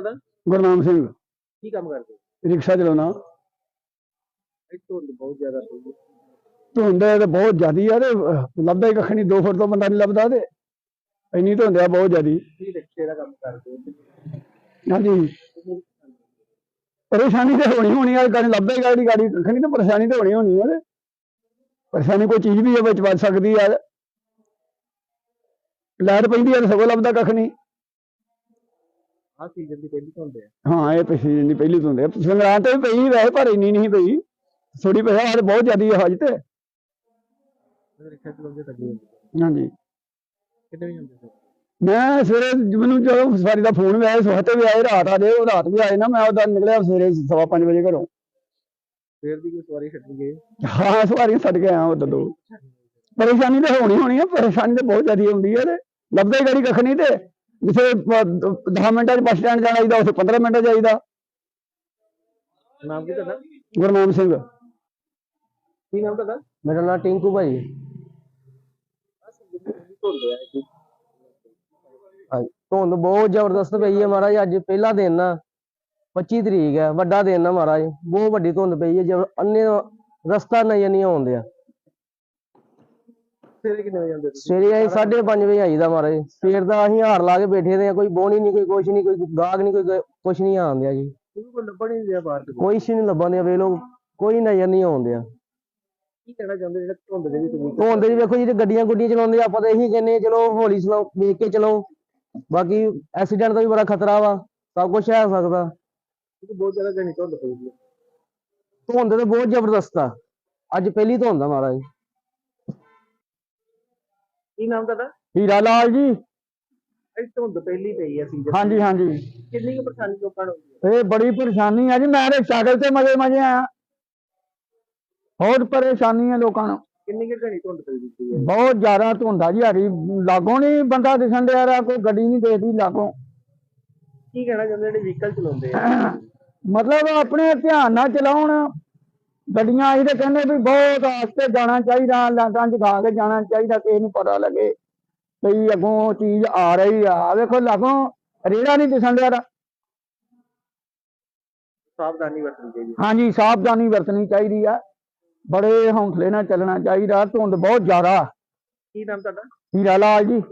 ਗੁਰਨਾਮ ਸਿੰਘ। ਕੀ ਕੰਮ ਕਰਦੇ? ਰਿਕਸ਼ਾ ਚਲਾਉਣਾ। ਇਹ ਧੁੰਦ ਬਹੁਤ ਜ਼ਿਆਦਾ ਪਈ ਹੈ। ਧੁੰਦ ਤੇ ਬਹੁਤ ਜ਼ਿਆਦੀ ਆ ਤੇ ਅਹ, ਲੱਭਦਾ ਹੀ ਕੱਖ ਨਹੀਂ 2 ਫੁੱਟ ਤੋਂ ਬੰਦਾ ਨਹੀਂ ਲੱਭਦਾ ਤੇ। ਇੰਨੀ ਧੁੰਦ ਆ ਬਹੁਤ ਜ਼ਿਆਦੀ। ਕੀ ਰਿਕਸ਼ੇ ਦਾ ਕੰਮ ਕਰਦੇ ਹੋ? ਹਾਂਜੀ। ਪਰੇਸ਼ਾਨੀ ਤੇ ਹੋਣੀ ਹੋਣੀ ਆ ਗਾੜੀ ਲੱਭਦਾ ਹੀ ਗਾੜੀ ਗਾੜੀ ਕੱਖ ਨਹੀਂ ਤੇ ਪਰੇਸ਼ਾਨੀ ਤੇ ਹੋਣੀ ਹੋਣੀ ਆ ਤੇ। ਪਰੇਸ਼ਾਨੀ ਕੋਈ ਚੀਜ਼ ਵੀ ਆ ਵਿੱਚ ਵੱਜ ਸਕਦੀ ਆ। ਲਾਈਟ ਪੈਂਦੀ ਆ ਤੇ ਸਗੋਂ ਲੱਭਦਾ ਕੱਖ ਨਹੀਂ। ਆਹ ਸੀਜ਼ਨ ਦੀ ਪਹਿਲੀ ਧੁੰਦ ਹੈ ਹਾਂ ਇਹ ਪਿਛਲੀ ਨਹੀਂ ਪਹਿਲੀ ਧੁੰਦ ਆ। ਸੰਗਰਾਂਦ ਤੇ ਵੀ ਪਈ ਵੈਸੇ ਪਰ ਇੰਨੀ ਨਹੀਂ ਪਈ। ਥੋੜੀ ਪਿਆ ਹਾਲੇ ਬਹੁਤ ਜ਼ਿਆਦੀ ਆ ਹਜ ਤੇ। ਜਦੋਂ ਰਿਕਸ਼ਾ ਚਲਾਉਂਦੇ ਤਾਂ ਅੱਗੇ ਹੁੰਦੇ। ਹਾਂਜੀ। ਕਿੰਨੇ ਵਜੇ ਹੁੰਦੇ ਸਰ ਮੈਂ ਸਵੇਰੇ ਮੈਨੂੰ ਜਦੋਂ ਸਵਾਰੀ ਦਾ ਫੋਨ ਆਇਆ ਸਵੇਰ ਵੀ ਆਏ ਰਾਤ ਆ ਜੇ ਉਹ ਰਾਤ ਵੀ ਆਏ ਨਾ ਮੈਂ ਉਹਦਾ ਨਿਕਲਿਆ ਸਵੇਰੇ ਸਵਾ ਪੰਜ ਵਜੇ ਘਰੋਂ। ਫੇਰ ਦੀ ਕੋਈ ਸਵਾਰੀ ਛੱਡਣ ਗਏ? ਹਾਂ ਸਵਾਰੀਆਂ ਛੱਡ ਕੇ ਆਇਆ ਉਦੋਂ ਦੋ ਪਰੇਸ਼ਾਨੀ ਤਾਂ ਹੋਣੀ ਹੋਣੀ ਆ ਪਰੇਸ਼ਾਨੀ ਤਾਂ ਬਹੁਤ ਜ਼ਿਆਦਾ ਹੁੰਦੀ ਹੈ ਤੇ। ਲੱਭਦਾ ਹੀ ਗਾੜੀ ਕੱਖ ਨਹੀਂ ਤੇ। ਜਿੱਥੇ 10 ਮਿੰਟਾਂ 'ਚ ਬੱਸ ਸਟੈਂਡ ਜਾਣਾ ਚਾਹੀਦਾ ਉੱਥੇ 15 ਮਿੰਟ ਚਾਹੀਦਾ। ਨਾਮ ਕੀ ਤੁਹਾਡਾ? ਗੁਰਨਾਮ ਸਿੰਘ। ਕੀ ਨਾਮ ਤੁਹਾਡਾ? ਮੇਰਾ ਨਾਮ ਟਿੰਕੂ ਭਾਈ। ਧੁੰਦ ਬਹੁਤ ਜ਼ਬਰਦਸਤ ਪਈ ਹੈ ਮਹਾਰਾਜ ਅੱਜ ਪਹਿਲਾ ਦਿਨ ਆ 25 ਤਰੀਕ ਹੈ ਵੱਡਾ ਦਿਨ ਆ ਮਹਾਰਾਜ ਬਹੁਤ ਵੱਡੀ ਧੁੰਦ ਪਈ ਹੈ ਜਬ ਅੰਨੇ ਰਸਤਾ ਨਜ਼ਰ ਨਹੀਂ ਆਉਂਦਿਆ ਸਵੇਰੇ ਕਿੰਨੇ ਵਜੇ ਤੁਸੀਂ? ਸਵੇਰੇ ਅਸੀਂ 5:30 ਵਜੇ ਆਈਦਾ ਮਹਾਰਾਜ। ਸਵੇਰ ਦਾ ਅਸੀਂ ਹਾਰ ਲਾ ਕੇ ਬੈਠੇ ਦੇ ਆ ਕੋਈ ਬੋਣੀ ਨਹੀਂ ਕੋਈ ਕੁਛ ਨਹੀਂ ਕੋਈ ਗਾਹਕ ਨਹੀਂ ਕੋਈ ਕੁਛ ਨਹੀਂ ਆਉਂਦਿਆ ਜੀ। ਕਿਉਂਕਿ ਕੋਈ ਲੱਭਣ ਨਹੀਂ ਰਿਹਾ ਬਾਹਰ ਕਿਤੇ। ਕੋਈ ਨਹੀਂ ਲੱਭਣ ਦਿਆ ਵੇ ਲੋਕ ਕੋਈ ਨਜ਼ਰ ਨਹੀਂ ਆਉਂਦਿਆ ਕੀ ਕਹਿਣਾ ਚਾਹੁੰਦੇ ਜਿਹੜੇ ਧੁੰਦ ਦੇ ਵਿੱਚ ਵੀ ਧੁੰਦ ਚ ਵੇਖੋ ਜੀ ਤੇ ਗੱਡੀਆਂ ਗੁੱਡੀਆਂ ਚਲਾਉਂਦੇ ਆ, ਆਪਾਂ ਤਾਂ ਇਹੀ ਕਹਿੰਦੇ ਆ, ਚਲੋ ਹੌਲੀ ਚਲਾਓ ਵੇਖ ਕੇ ਚਲਾਓ ਬਾਕੀ ਐਕਸੀਡੈਂਟ ਦਾ ਵੀ ਬੜਾ ਖਤਰਾ ਵਾ ਸਭ ਕੁਝ ਹੈ ਸਕਦਾ। ਕਿਉਂਕਿ ਬਹੁਤ ਜ਼ਿਆਦਾ ਘਣੀ ਧੁੰਦ ਪਈ ਹੈ। ਧੁੰਦ ਤੇ ਬਹੁਤ ਜ਼ਬਰਦਸਤ ਆ। ਅੱਜ ਪਹਿਲੀ ਧੁੰਦ ਆ ਮਹਾਰਾਜ। ਕੀ ਨਾਮ ਤੁਹਾਡਾ? ਹੀਰਾ ਲਾਲ ਜੀ। ਇਹ ਧੁੰਦ ਪਹਿਲੀ ਪਈ ਹੈ ਸੀਜ਼ਨ ਹਾਂਜੀ ਹਾਂਜੀ। ਕਿੰਨੀ ਕੁ ਪਰੇਸ਼ਾਨੀ ਲੋਕਾਂ ਨੂੰ ਹੁੰਦੀ ਹੈ ਇਹ ਬੜੀ ਪਰੇਸ਼ਾਨੀ ਆ ਜੀ ਮੈਂ ਤੇ ਸਾਈਕਲ ਤੇ ਮਜੇ ਮਜੇ ਆਇਆ। ਬਹੁਤ ਪਰੇਸ਼ਾਨੀ ਆ ਲੋਕਾਂ ਨੂੰ। ਕਿੰਨੀ ਕੁ ਘਣੀ ਧੁੰਦ ਪਈ ਦਿੱਤੀ ਹੈ ਬਹੁਤ ਜ਼ਿਆਦਾ ਧੁੰਦਾ ਜੀ ਹਰੀ। ਲਾਗੋਂ ਨਹੀਂ ਬੰਦਾ ਦਿਸਣ ਡਿਆ ਰਿਹਾ ਕੋਈ ਗੱਡੀ ਨਹੀਂ ਦੇਖਦੀ ਲਾਗੋਂ। ਕੀ ਕਹਿਣਾ ਚਾਹੁੰਦੇ ਜਿਹੜੇ ਵਹੀਕਲ ਚਲਾਉਂਦੇ ਆ? ਮਤਲਬ ਆਪਣੇ ਧਿਆਨ ਨਾਲ ਚਲਾਉਣ। ਗੱਡੀਆਂ ਇਹ ਤੇ ਕਹਿੰਦੇ ਵੀ ਬਹੁਤ ਆਸਤੇ ਜਾਣਾ ਚਾਹੀਦਾ ਲਾਂਟਾਂ ਜਗਾ ਕੇ ਜਾਣਾ ਚਾਹੀਦਾ ਕਿਸੇ ਨੂੰ ਪਤਾ ਲੱਗੇ ਕਈ ਅੱਗੋਂ ਚੀਜ਼ ਆ ਰਹੀ ਆ। ਵੇਖੋ ਲਾਗੋਂ ਰੇੜਾ ਨਹੀਂ ਦਿਸਣ ਡਿਆ। ਸਾਵਧਾਨੀ ਵਰਤਣੀ ਚਾਹੀਦੀ ਹਾਂਜੀ ਸਾਵਧਾਨੀ ਵਰਤਣੀ ਚਾਹੀਦੀ ਆ। ਬੜੇ ਹੌਂਸਲੇ ਨਾਲ ਚੱਲਣਾ ਚਾਹੀਦਾ। ਧੁੰਦ ਬਹੁਤ ਜ਼ਿਆਦਾ। ਕੀ ਨਾਮ ਤੁਹਾਡਾ? ਹੀਰਾ ਲਾਲ ਜੀ।